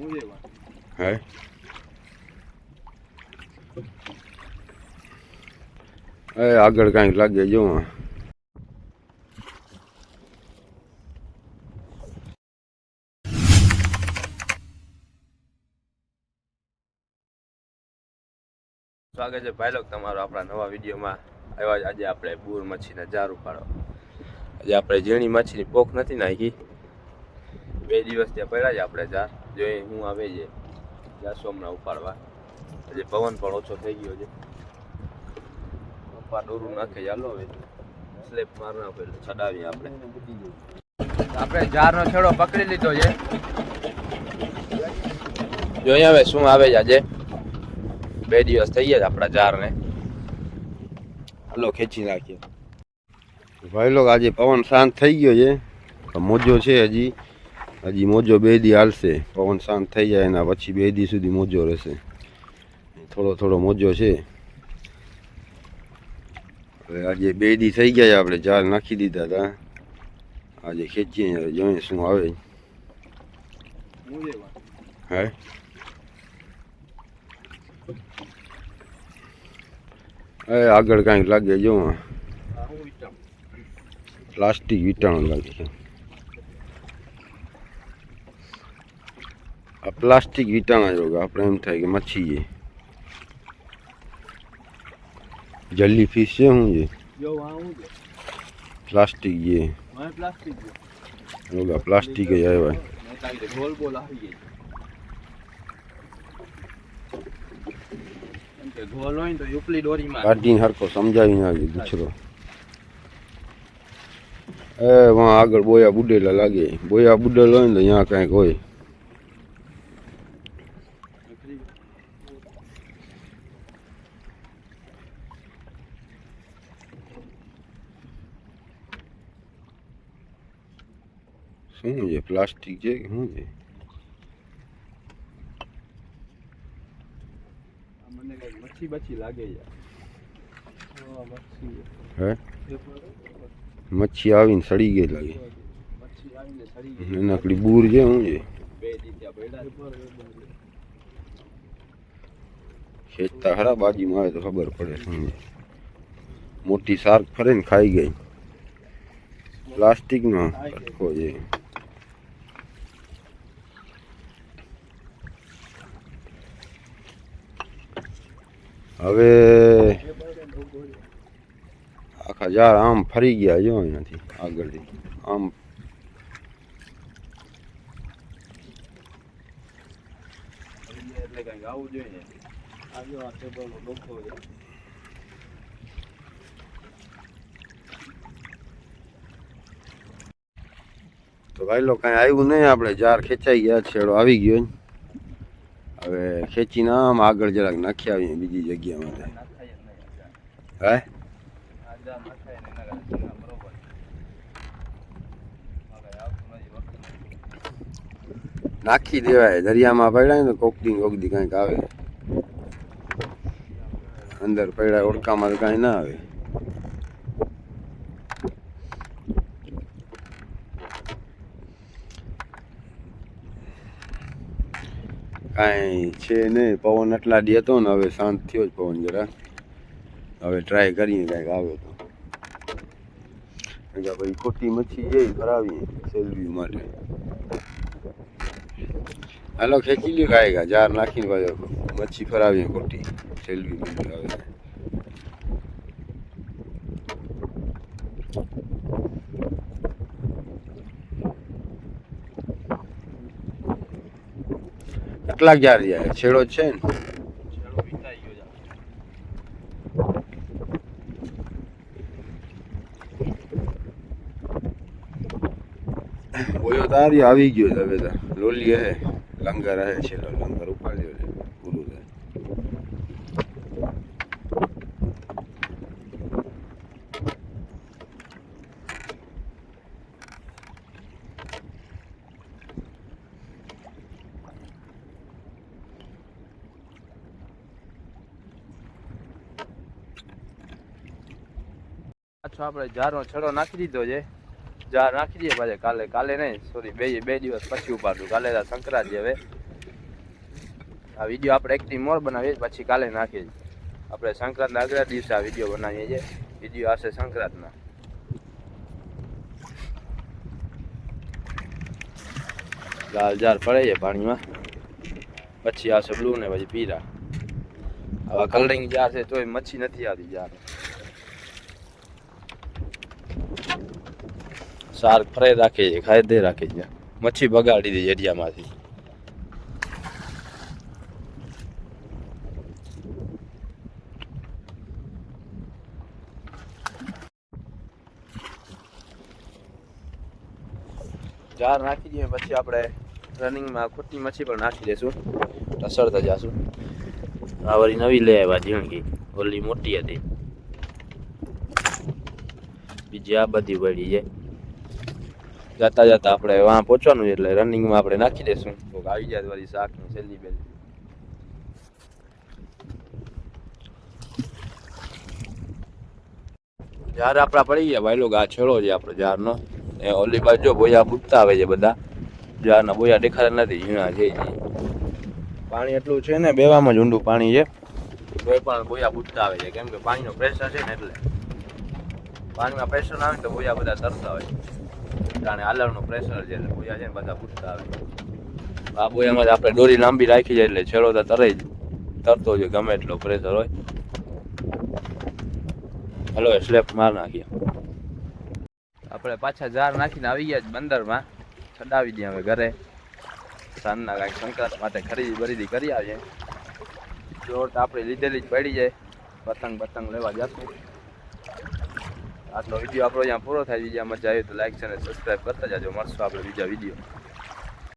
હે એ આગળ કાંઈક લાગે જો સ્વાગત છે ભાઈ લોક તમારો આપણા નવા વિડીયોમાં. આવ્યા આજે આપણે બુર મચ્છીને જાર ઉપાડો આજે આપણે ઝીણી મચ્છીની પોખ નથી નાખી. બે દિવસ ત્યાં પડ્યા છે આપણે જાર જોઈ હું આવે છે જાશું હમણાં ઉપાડવા. એટલે પવન પણ ઓછો થઈ ગયો છે. પપ્પા દોરું નાખે, ચાલો હવે. સ્લેપ માર નાખો એટલે ચડાવીએ આપણે. આપણે જારનો છેડો પકડી લીધો છે. જોઈએ હવે શું આવે છે આજે? બે દિવસ થઈ ગયા આપણા જારને. હાલો, ખેંચી નાખીએ. ભાઈ લોકો આજે પવન શાંત થઈ ગયો છે. મોજો છે હજી. હજી મોજો બે દી હાલશે પવન શાંત થઈ જાય એના પછી બે દી સુધી મોજો રહેશે. થોડો થોડો મોજો છે. હવે આજે બે દી થઈ ગયા આપણે જાળ નાખી દીધા હતા આજે ખેંચીએ હવે જોઈએ શું આવે. હે? એ આગળ કાંઈક લાગે જો. પ્લાસ્ટિક વીટાણું લાગે છે. આ પ્લાસ્ટિક વીટાણા જો આપણે એમ થાય કે મચ્છી છે જલ્દી ફિશ છે શું છે? પ્લાસ્ટિક છે. યોગા પ્લાસ્ટિક જ આવ્યા. કાઢીને હરખો સમજાવીને આવી ગુછરો. એ આગળ બોયા બુડેલા લાગે. બોયા બુડેલા હોય ને તો અહીંયા કાંઈક હોય. શું છે? પ્લાસ્ટિક છે કે શું છે? મને મચ્છી બચ્છી લાગે છે. મચ્છી હે? મચ્છી આવીને સડી ગઈ લાગે. નાનકડી બૂર છે શું છે? ખેંચતા ખરા બાજુમાં આવે તો ખબર પડે શું છે. મોટી શાર્ક ફરે ને ખાઈ ગઈ. પ્લાસ્ટિકનો કટકો છે હવે આખા ઝાડ આમ ફરી ગયા જો અહીંયાથી આગળથી. આમ તો ભાઈ લોકો કાંઈ આવ્યું નહીં, આપણે જાર ખેંચાઈ ગયા છેડો આવી ગયો. હવે ખેંચીને આમ આગળ જરાક નાખી આવીએ બીજી જગ્યા માટે. નાખાય જ નહીં હે? ને નાખી દેવાય. દરિયામાં પડ્યા ને કોકડી ને કોકડી કાંઈક આવે. અંદર પડ્યા ઓળખામાં તો કાંઈ ના આવે. કાંઈ છે નહીં, પવન એટલા દી હતો ને, હવે શાંત થયો જ પવન જરા. હવે ટ્રાય કરીએ કાંઈક આવે તો. ભાઈ ખોટી મચ્છી છે ભરાવીએ સેલવી માટે. હાલો, ખેંચી લ્યો કાંઈક જાર નાખીને ભાઈ મચ્છી ફરાવીએ ખોટી સેલવી બીજું આવે કેટલાક જાર જાય છેડો છે ને? બોયો તારી આવી ગયો હવે હે, લંગર હે, છેલ્લો લંગર ઉપાડ્યો છે પૂરું થાય પાછો આપણે જારનો છડો નાખી દીધો છે. જાર નાખી દઈએ પાછા કાલે કાલે નહીં સોરી બે બે દિવસ પછી ઉપાડું કાલે સંક્રાંતિ હવે. આ વીડિયો આપણે એકથી મોર બનાવીએ, પછી કાલે નાખીએ. આપણે સંક્રાંતના આગલા દિવસે આ વીડિયો બનાવીએ છીએ. વીડિયો આવશે સંક્રાંતના લાલ જાર પડે છે પાણીમાં. પછી આવશે બ્લુ ને પછી પીરા આવા કલરિંગ જાર છે, તોય મચ્છી નથી આવતી જાર. સાર ફરે રાખે છે, ખાઈ દે રાખે છે. મચ્છી બગાડી દે એરિયામાંથી. જાર નાખી દઈએ, પછી આપણે રનિંગમાં ખોટી મચ્છી પણ નાખી દઈશું રસડતા જશું. આ વળી નવી લઈ આવ્યા ઝીણકી ઓલી મોટી હતી. બીજી આ બધી પડી છે. જતા જતા આપણે વાં પહોંચવાનું છે એટલે રનિંગમાં આપણે નાખી દઈશું કોક આવી જાય વાળી શાકની છેલ્લી બેલી ઝાર આપણા પડી ગયા ભાઈ લોકો, આ છેડો છે આપણો ઝારનો એ ઓલી બાજુ જો બોયા બુટતા આવે છે બધા. ઝારના બોયા દેખાતા નથી, ઝીણા છે પાણી એટલું છે ને, બેવામાં જ ઊંડું પાણી છે. કોઈ પણ બોયા પૂછતા આવે છે, કેમ કે પાણીનો પ્રેશર છે ને એટલે. પાણીમાં પ્રેશર આવે તો બોયા બધા તરતા હોય. જાણે આલરનું પ્રેશર છે બોયા છે ને બધા પૂછતા આવે આ બોયામાં જ આપણે દોરી લાંબી રાખી જાય એટલે છેડો તો તરે તરતો જ ગમે એટલો પ્રેશર હોય. હલો સ્લેપ માર નાખીએ. આપણે પાછા જાર નાખીને આવી ગયા જ બંદરમાં. ચડાવી દઈએ હવે ઘરે. સાંજના કાંઈક સંક્રાંત માટે ખરીદી બરીદી કરી આવીએ. જોર તો આપણે લીધેલી જ પડી જાય. પતંગ પતંગ લેવા જશું. આટલો વીડિયો આપણો અહીંયા પૂરો થાય બીજા મજા આવી તો લાઈક છે અને સબસ્ક્રાઈબ કરતા જાજો. મળશું આપણે બીજા વીડિયો